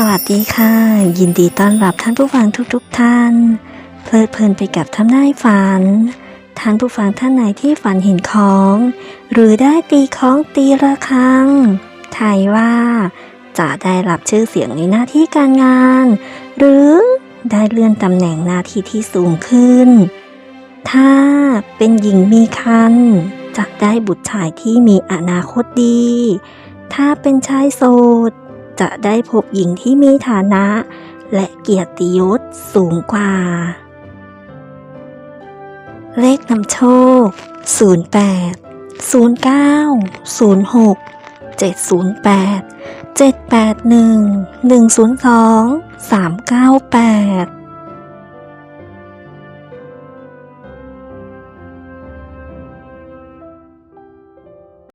สวัสดีค่ะ ยินดีต้อนรับท่านผู้ฟังทุกๆทท่าน เพลิดเพลินไปกับทำนายฝัน ท่านผู้ฟังท่านไหนที่ฝันเห็นของ หรือได้ตีของตีระฆังทายว่า จะได้รับชื่อเสียงในหน้าที่การงาน หรือได้เลื่อนตำแหน่งหน้าที่ที่สูงขึ้น ถ้าเป็นหญิงมีคันจะได้บุตรชายที่มีอนาคตดี ถ้าเป็นชายโสด จะได้พบหญิงที่มีฐานะ และเกียรติยศสูงกว่า เลขนำโชค 08 09 06 708 781 102 398